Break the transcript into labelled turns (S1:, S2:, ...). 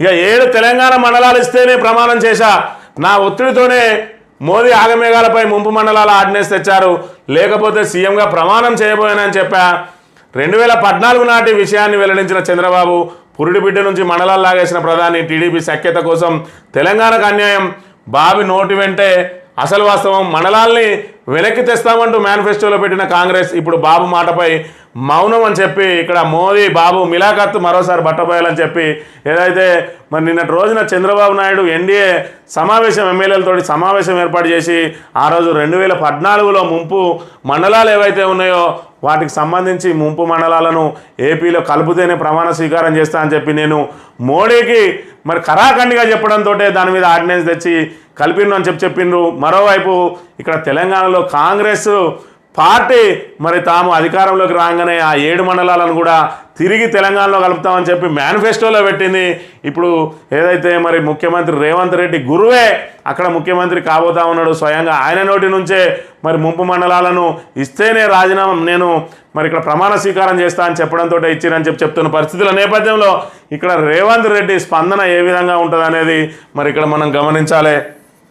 S1: ఇక ఏడు తెలంగాణ మండలాలు ఇస్తేనే ప్రమాణం చేశా. నా ఒత్తిడితోనే మోదీ ఆగమేఘాలపై ముంపు మండలాల ఆర్డినెన్స్ తెచ్చారు. లేకపోతే సీఎంగా ప్రమాణం చేయబోయానని చెప్పా. రెండు వేల పద్నాలుగు నాటి విషయాన్ని వెల్లడించిన చంద్రబాబు పురుడి బిడ్డ నుంచి మండలాలు లాగేసిన ప్రధాని టీడీపీ సఖ్యత కోసం తెలంగాణకు అన్యాయం. బావి నోటి వెంటే అసలు వాస్తవం మండలాల్ని వెనక్కి తెస్తామంటూ మేనిఫెస్టోలో పెట్టిన కాంగ్రెస్ ఇప్పుడు బాబు మాటపై మౌనం అని చెప్పి ఇక్కడ మోదీ బాబు మిలాఖత్ మరోసారి బట్టబోయాలని చెప్పి ఏదైతే మరి నిన్నటి రోజున చంద్రబాబు నాయుడు ఎన్డీఏ సమావేశం ఎమ్మెల్యేలతో సమావేశం ఏర్పాటు చేసి ఆ రోజు రెండు వేల పద్నాలుగులో ముంపు మండలాలు ఏవైతే ఉన్నాయో వాటికి సంబంధించి ముంపు మండలాలను ఏపీలో కలుపుతేనే ప్రమాణ స్వీకారం చేస్తా అని చెప్పి నేను మోడీకి మరి కరాఖండిగా చెప్పడంతో దాని మీద ఆర్డినెన్స్ తెచ్చి కలిపిండు అని చెప్పి చెప్పిండ్రు మరోవైపు ఇక్కడ తెలంగాణలో కాంగ్రెస్ పార్టీ మరి తాము అధికారంలోకి రాగానే ఆ ఏడు మండలాలను కూడా తిరిగి తెలంగాణలో కలుపుతామని చెప్పి మేనిఫెస్టోలో పెట్టింది. ఇప్పుడు ఏదైతే మరి ముఖ్యమంత్రి రేవంత్ రెడ్డి గురువే అక్కడ ముఖ్యమంత్రి కాబోతా ఉన్నాడు స్వయంగా. ఆయన నోటి నుంచే మరి ముంపు మండలాలను ఇస్తేనే రాజీనామా నేను మరి ఇక్కడ ప్రమాణ స్వీకారం చేస్తా అని చెప్పడంతో ఇచ్చిరని చెప్పి చెప్తున్న పరిస్థితుల నేపథ్యంలో ఇక్కడ రేవంత్ రెడ్డి స్పందన ఏ విధంగా ఉంటుంది అనేది మరి ఇక్కడ మనం గమనించాలి.